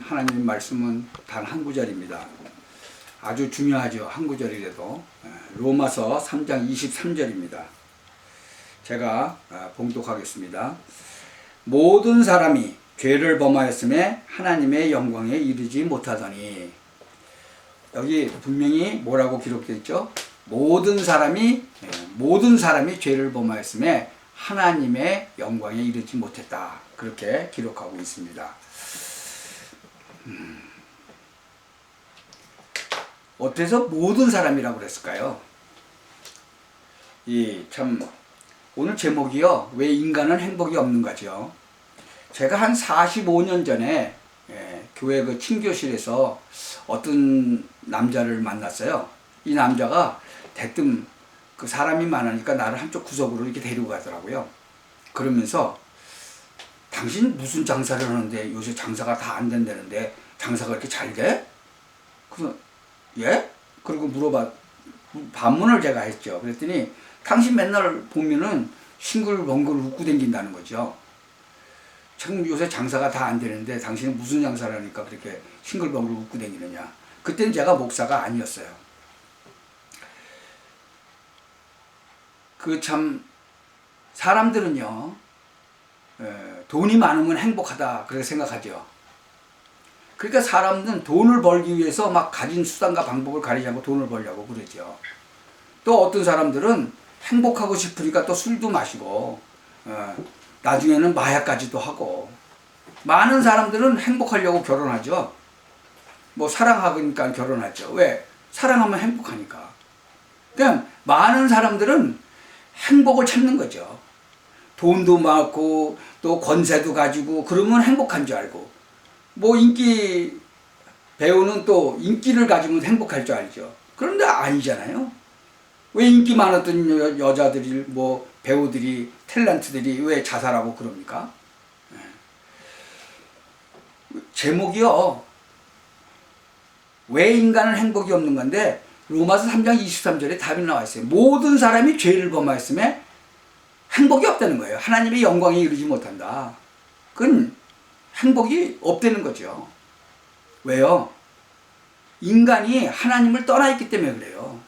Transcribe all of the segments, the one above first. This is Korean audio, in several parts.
하나님 말씀은 단 한 구절입니다. 아주 중요하죠. 한 구절이라도 예, 로마서 3장 23절입니다. 제가 아, 봉독하겠습니다. 모든 사람이 죄를 범하였음에 하나님의 영광에 이르지 못하더니 여기 분명히 뭐라고 기록되어 있죠? 모든 사람이 예, 모든 사람이 죄를 범하였음에 하나님의 영광에 이르지 못했다. 그렇게 기록하고 있습니다. 음. 어때서 모든 사람이라고 그랬을까요? 이 참 오늘 제목이요. 왜 인간은 행복이 없는가죠? 제가 한 45년 전에 예, 교회 그 친교실에서 어떤 남자를 만났어요. 이 남자가 대뜸 그 사람이 많으니까 나를 한쪽 구석으로 이렇게 데리고 가더라고요. 그러면서 당신 무슨 장사를 하는데 요새 장사가 다 안 된다는데 장사가 이렇게 잘 돼? 그래서 예? 그리고 물어봐 반문을 제가 했죠. 그랬더니 당신 맨날 보면은 싱글벙글 웃고 댕긴다는 거죠. 참 요새 장사가 다 안 되는데 당신은 무슨 장사를 하니까 그렇게 싱글벙글 웃고 댕기느냐. 그때는 제가 목사가 아니었어요. 그 참 사람들은요 에, 돈이 많으면 행복하다 그렇게 생각하죠. 그러니까 사람들은 돈을 벌기 위해서 막 가진 수단과 방법을 가리지 않고 돈을 벌려고 그러죠. 또 어떤 사람들은 행복하고 싶으니까 또 술도 마시고 어, 나중에는 마약까지도 하고 많은 사람들은 행복하려고 결혼하죠. 뭐 사랑하니까 결혼하죠. 왜? 사랑하면 행복하니까. 그냥 많은 사람들은 행복을 찾는 거죠. 돈도 많고 또 권세도 가지고 그러면 행복한 줄 알고 뭐 인기 배우는 또 인기를 가지면 행복할 줄 알죠. 그런데 아니잖아요. 왜 인기 많았던 여, 여자들이 뭐 배우들이 탤런트들이 왜 자살하고 그럽니까? 예. 제목이요. 왜 인간은 행복이 없는 건데 로마서 3장 23절에 답이 나와 있어요. 모든 사람이 죄를 범하였음에 행복이 없다는 거예요. 하나님의 영광에 이르지 못한다. 그건 행복이 없다는 거죠. 왜요? 인간이 하나님을 떠나 있기 때문에 그래요.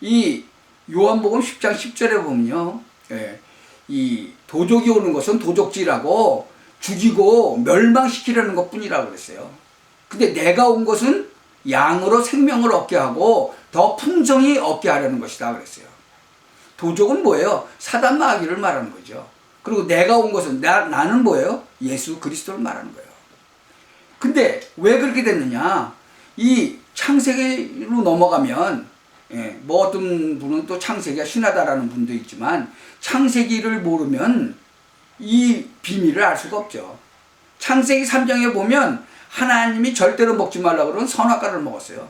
이 요한복음 10장 10절에 보면요. 예, 이 도적이 오는 것은 도적질하고 죽이고 멸망시키려는 것 뿐이라고 그랬어요. 근데 내가 온 것은 양으로 생명을 얻게 하고 더 풍성히 얻게 하려는 것이다 그랬어요. 도적은 뭐예요? 사단 마귀를 말하는 거죠. 그리고 내가 온 것은 나, 나는 뭐예요? 예수 그리스도를 말하는 거예요. 근데 왜 그렇게 됐느냐? 이 창세기로 넘어가면 예, 뭐 어떤 분은 또 창세기가 신하다라는 분도 있지만 창세기를 모르면 이 비밀을 알 수가 없죠. 창세기 3장에 보면 하나님이 절대로 먹지 말라고 그러는 선악과를 먹었어요.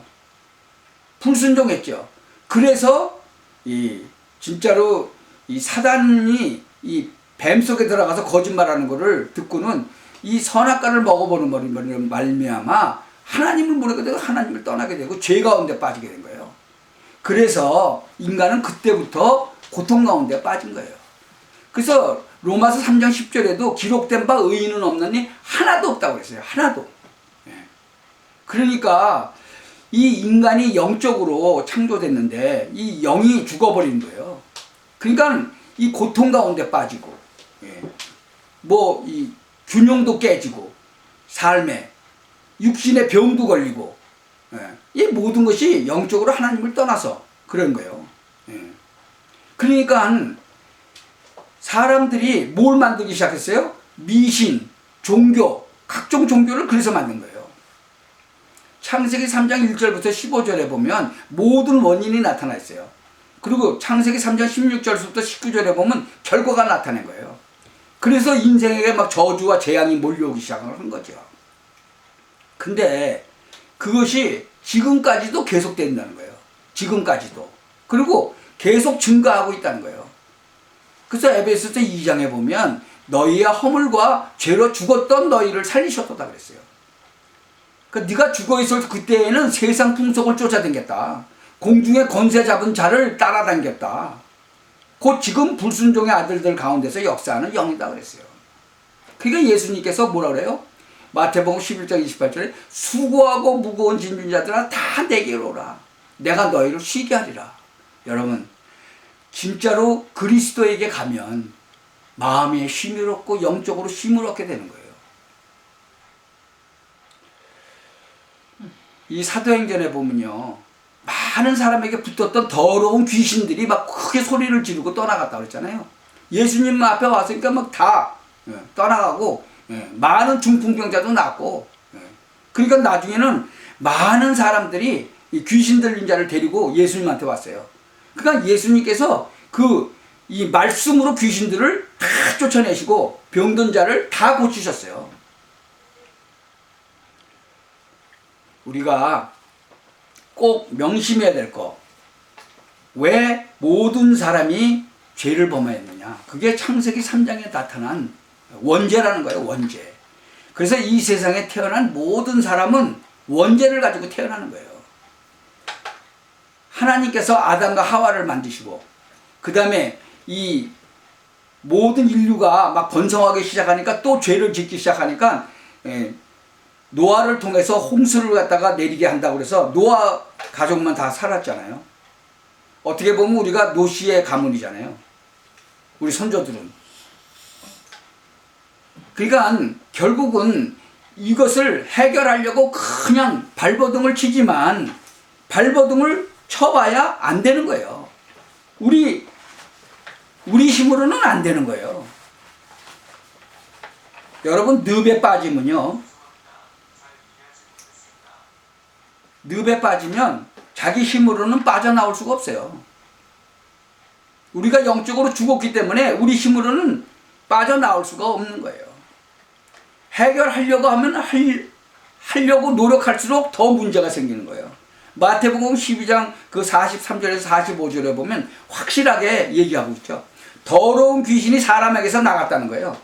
불순종했죠. 그래서 이 진짜로 이 사단이 이 뱀 속에 들어가서 거짓말하는 것을 듣고는 이 선악과를 먹어보는 머리 말미암아 하나님을 모르게 되고 하나님을 떠나게 되고 죄 가운데 빠지게 된 거예요. 그래서 인간은 그때부터 고통 가운데 빠진 거예요. 그래서 로마서 3장 10절에도 기록된 바 의인은 없느니 하나도 없다고 그랬어요. 하나도. 예. 그러니까 이 인간이 영적으로 창조됐는데 이 영이 죽어버린 거예요. 그러니까 이 고통 가운데 빠지고 예. 뭐이 균형도 깨지고 삶에 육신의 병도 걸리고 예. 이 모든 것이 영적으로 하나님을 떠나서 그런 거예요. 예. 그러니까 사람들이 뭘 만들기 시작했어요? 미신, 종교, 각종 종교를 그래서 만든 거예요. 창세기 3장 1절부터 15절에 보면 모든 원인이 나타나 있어요. 그리고 창세기 3장 16절부터 19절에 보면 결과가 나타낸 거예요. 그래서 인생에게 막 저주와 재앙이 몰려오기 시작한 거죠. 근데 그것이 지금까지도 계속된다는 거예요. 지금까지도. 그리고 계속 증가하고 있다는 거예요. 그래서 에베소서 2장에 보면 너희의 허물과 죄로 죽었던 너희를 살리셨다 그랬어요. 그러니까 네가 죽어 있을 그때에는 세상 풍속을 쫓아다녔다. 공중에 권세 잡은 자를 따라다녔다. 곧 지금 불순종의 아들들 가운데서 역사하는 영이다 그랬어요. 그러니까 예수님께서 뭐라 그래요? 마태복음 11장 28절에 수고하고 무거운 짐진 자들아 다 내게로 오라. 내가 너희를 쉬게 하리라. 여러분 진짜로 그리스도에게 가면 마음에 쉼을 얻고 영적으로 쉼을 얻게 되는 거예요. 이 사도행전에 보면요. 많은 사람에게 붙었던 더러운 귀신들이 막 크게 소리를 지르고 떠나갔다 그랬잖아요. 예수님 앞에 왔으니까 막 다 떠나가고 예, 많은 중풍병자도 낫고 예. 그러니까 나중에는 많은 사람들이 이 귀신 들린 자를 데리고 예수님한테 왔어요. 그러니까 예수님께서 그 이 말씀으로 귀신들을 다 쫓아내시고 병든 자를 다 고치셨어요. 우리가 꼭 명심해야 될 거. 왜 모든 사람이 죄를 범하였느냐. 그게 창세기 3장에 나타난 원죄라는 거예요, 원죄. 그래서 이 세상에 태어난 모든 사람은 원죄를 가지고 태어나는 거예요. 하나님께서 아담과 하와를 만드시고, 그 다음에 이 모든 인류가 막 번성하기 시작하니까 또 죄를 짓기 시작하니까, 예, 노아를 통해서 홍수를 갖다가 내리게 한다고 그래서 노아 가족만 다 살았잖아요. 어떻게 보면 우리가 노시의 가문이잖아요. 우리 선조들은. 그러니까 결국은 이것을 해결하려고 그냥 발버둥을 치지만 발버둥을 쳐봐야 안 되는 거예요. 우리 우리 힘으로는 안 되는 거예요. 여러분 늪에 빠지면요. 늪에 빠지면 자기 힘으로는 빠져나올 수가 없어요. 우리가 영적으로 죽었기 때문에 우리 힘으로는 빠져나올 수가 없는 거예요. 해결하려고 하면 할, 하려고 노력할수록 더 문제가 생기는 거예요. 마태복음 12장 그 43절에서 45절에 보면 확실하게 얘기하고 있죠. 더러운 귀신이 사람에게서 나갔다는 거예요.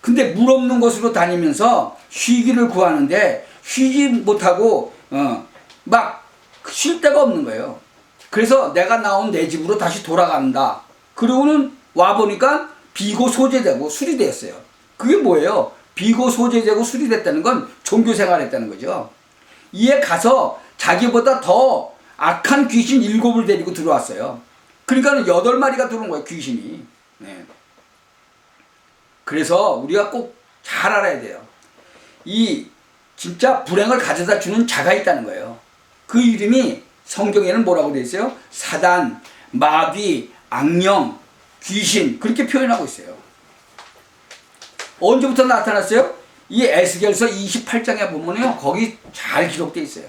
근데 물 없는 곳으로 다니면서 쉬기를 구하는데 쉬지 못하고 어, 막 쉴 데가 없는 거예요. 그래서 내가 나온 내 집으로 다시 돌아간다. 그러고는 와 보니까 비고 소재되고 수리되었어요. 그게 뭐예요? 비고 소재되고 수리됐다는 건 종교 생활했다는 거죠. 이에 가서 자기보다 더 악한 귀신 일곱을 데리고 들어왔어요. 그러니까 여덟 마리가 들어온 거예요, 귀신이. 네. 그래서 우리가 꼭 잘 알아야 돼요. 이 진짜 불행을 가져다 주는 자가 있다는 거예요. 그 이름이 성경에는 뭐라고 되어 있어요? 사단, 마귀, 악령, 귀신 그렇게 표현하고 있어요. 언제부터 나타났어요? 이 에스겔서 28장에 보면요. 거기 잘 기록되어 있어요.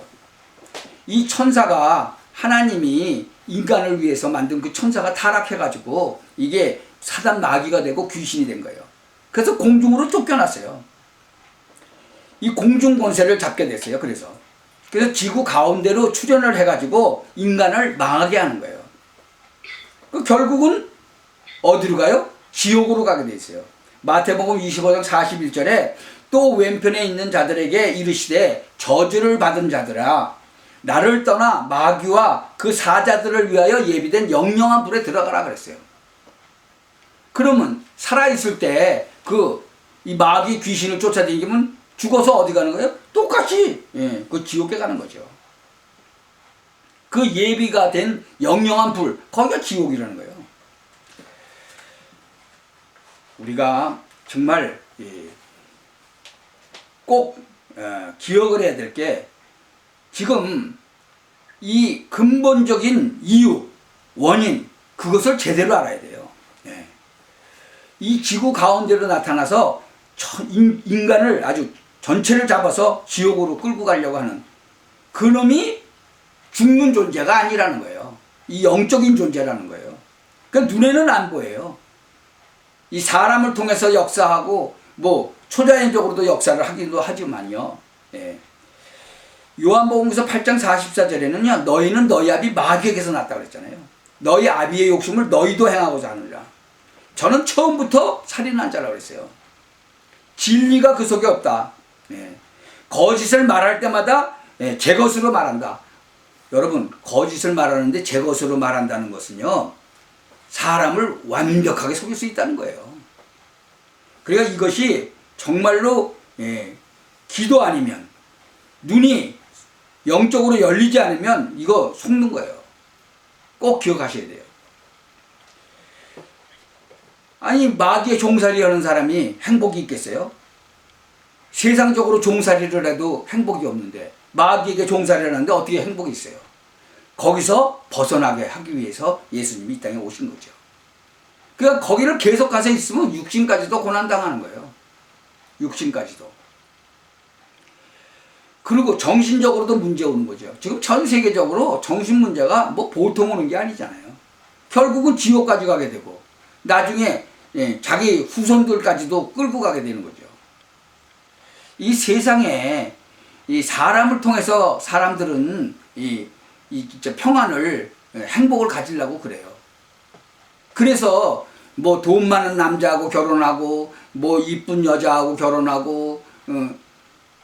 이 천사가 하나님이 인간을 위해서 만든 그 천사가 타락해가지고 이게 사단 마귀가 되고 귀신이 된 거예요. 그래서 공중으로 쫓겨났어요. 이 공중 권세를 잡게 됐어요. 그래서. 그래서 지구 가운데로 출현을 해가지고 인간을 망하게 하는 거예요. 그 결국은 어디로 가요? 지옥으로 가게 돼 있어요. 마태복음 25장 41절에 또 왼편에 있는 자들에게 이르시되 저주를 받은 자들아 나를 떠나 마귀와 그 사자들을 위하여 예비된 영영한 불에 들어가라 그랬어요. 그러면 살아있을 때 그 이 마귀 귀신을 쫓아다니면 죽어서 어디 가는 거예요? 똑같이 예, 그 지옥에 가는 거죠. 그 예비가 된 영영한 불 거기가 지옥이라는 거예요. 우리가 정말 예, 꼭 어, 기억을 해야 될 게 지금 이 근본적인 이유, 원인 그것을 제대로 알아야 돼요. 예. 이 지구 가운데로 나타나서 인간을 아주 전체를 잡아서 지옥으로 끌고 가려고 하는 그놈이 죽는 존재가 아니라는 거예요. 이 영적인 존재라는 거예요. 그러니까 눈에는 안 보여요. 이 사람을 통해서 역사하고 뭐 초자연적으로도 역사를 하기도 하지만요. 예. 요한복음서 8장 44절에는요. 너희는 너희 아비 마귀에게서 났다 그랬잖아요. 너희 아비의 욕심을 너희도 행하고자 하느라. 저는 처음부터 살인한 자라고 그랬어요. 진리가 그 속에 없다. 예. 거짓을 말할 때마다 예, 제 것으로 말한다. 여러분 거짓을 말하는데 제 것으로 말한다는 것은요. 사람을 완벽하게 속일 수 있다는 거예요. 그러니까 이것이 정말로 예, 기도 아니면 눈이 영적으로 열리지 않으면 이거 속는 거예요. 꼭 기억하셔야 돼요. 아니 마귀의 종살이 하는 사람이 행복이 있겠어요? 세상적으로 종살이를 해도 행복이 없는데 마귀에게 종살이를 하는데 어떻게 행복이 있어요? 거기서 벗어나게 하기 위해서 예수님이 이 땅에 오신 거죠. 그러니까 거기를 계속 가서 있으면 육신까지도 고난당하는 거예요. 육신까지도. 그리고 정신적으로도 문제 오는 거죠. 지금 전 세계적으로 정신 문제가 뭐 보통 오는 게 아니잖아요. 결국은 지옥까지 가게 되고 나중에 예, 자기 후손들까지도 끌고 가게 되는 거죠. 이 세상에 이 사람을 통해서 사람들은 이, 이 평안을 예, 행복을 가지려고 그래요. 그래서 뭐 돈 많은 남자하고 결혼하고 뭐 이쁜 여자하고 결혼하고 어,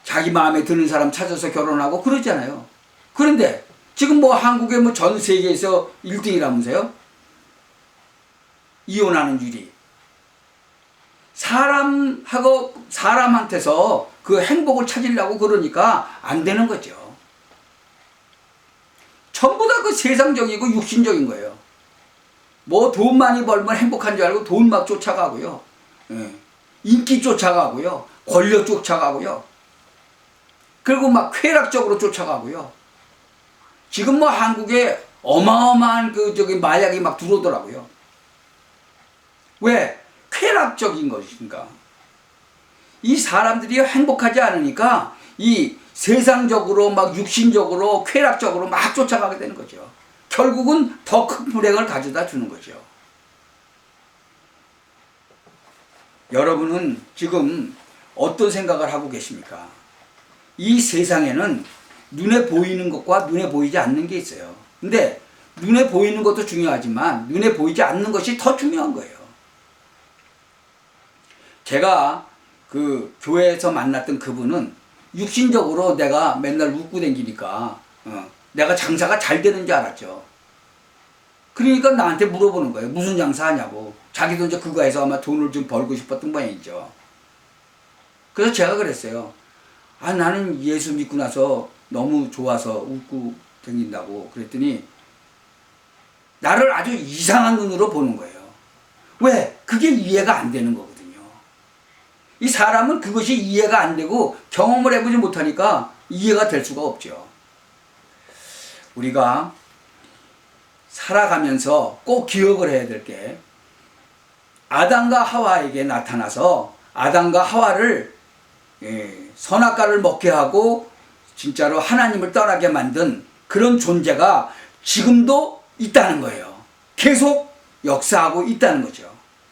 자기 마음에 드는 사람 찾아서 결혼하고 그러잖아요. 그런데 지금 뭐 한국에 뭐전 세계에서 1등이라면서요? 이혼하는 율이. 사람하고 사람한테서 그 행복을 찾으려고 그러니까 안 되는 거죠. 전부 다 그 세상적이고 육신적인 거예요. 뭐 돈 많이 벌면 행복한 줄 알고 돈 막 쫓아가고요. 예. 인기 쫓아가고요. 권력 쫓아가고요. 그리고 막 쾌락적으로 쫓아가고요. 지금 뭐 한국에 어마어마한 그 저기 마약이 막 들어오더라고요. 왜? 쾌락적인 것인가? 이 사람들이 행복하지 않으니까 이 세상적으로 막 육신적으로 쾌락적으로 막 쫓아가게 되는 거죠. 결국은 더 큰 불행을 가져다 주는 거죠. 여러분은 지금 어떤 생각을 하고 계십니까? 이 세상에는 눈에 보이는 것과 눈에 보이지 않는 게 있어요. 근데 눈에 보이는 것도 중요하지만 눈에 보이지 않는 것이 더 중요한 거예요. 제가 그 교회에서 만났던 그분은 육신적으로 내가 맨날 웃고 댕기니까 어, 내가 장사가 잘 되는 줄 알았죠. 그러니까 나한테 물어보는 거예요. 무슨 장사 하냐고. 자기도 이제 그거 해서 아마 돈을 좀 벌고 싶었던 모양이죠. 그래서 제가 그랬어요. 아, 나는 예수 믿고 나서 너무 좋아서 웃고 댕긴다고 그랬더니 나를 아주 이상한 눈으로 보는 거예요. 왜? 그게 이해가 안 되는 거거든요. 이 사람은 그것이 이해가 안 되고 경험을 해보지 못하니까 이해가 될 수가 없죠. 우리가 살아가면서 꼭 기억을 해야 될 게 아담과 하와에게 나타나서 아담과 하와를 예, 선악과를 먹게 하고 진짜로 하나님을 떠나게 만든 그런 존재가 지금도 있다는 거예요. 계속 역사하고 있다는 거죠.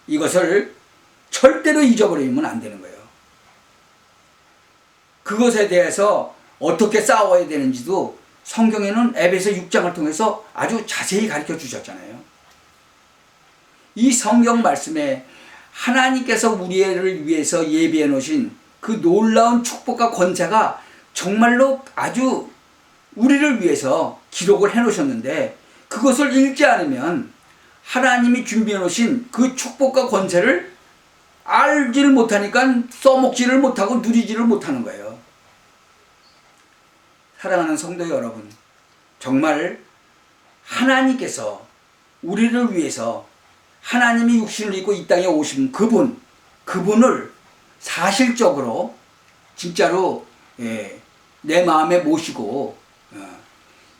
이것을 절대로 잊어버리면 안 되는 거예요. 그것에 대해서 어떻게 싸워야 되는지도 성경에는 에베소 6장을 통해서 아주 자세히 가르쳐 주셨잖아요. 이 성경 말씀에 하나님께서 우리를 위해서 예비해 놓으신 그 놀라운 축복과 권세가 정말로 아주 우리를 위해서 기록을 해 놓으셨는데 그것을 읽지 않으면 하나님이 준비해 놓으신 그 축복과 권세를 알지를 못하니까 써먹지를 못하고 누리지를 못하는 거예요. 사랑하는 성도 여러분, 정말 하나님께서 우리를 위해서 하나님이 육신을 입고 이 땅에 오신 그분, 그분을 사실적으로 진짜로 예, 내 마음에 모시고 어,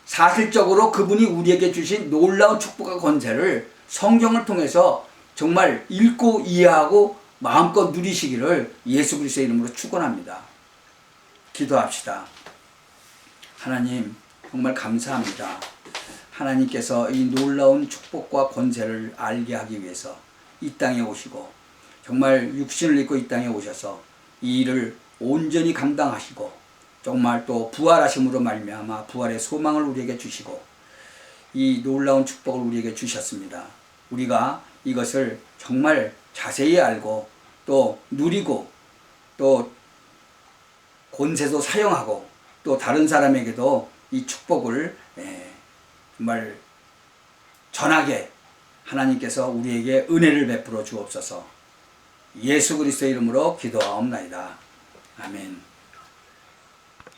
사실적으로 그분이 우리에게 주신 놀라운 축복과 권세를 성경을 통해서 정말 읽고 이해하고 마음껏 누리시기를 예수 그리스도의 이름으로 축원합니다. 기도합시다. 하나님 정말 감사합니다. 하나님께서 이 놀라운 축복과 권세를 알게 하기 위해서 이 땅에 오시고 정말 육신을 입고 이 땅에 오셔서 이 일을 온전히 감당하시고 정말 또 부활하심으로 말미암아 부활의 소망을 우리에게 주시고 이 놀라운 축복을 우리에게 주셨습니다. 우리가 이것을 정말 자세히 알고 또 누리고 또 권세도 사용하고 또 다른 사람에게도 이 축복을 예, 정말 전하게 하나님께서 우리에게 은혜를 베풀어 주옵소서. 예수 그리스도 이름으로 기도하옵나이다. 아멘.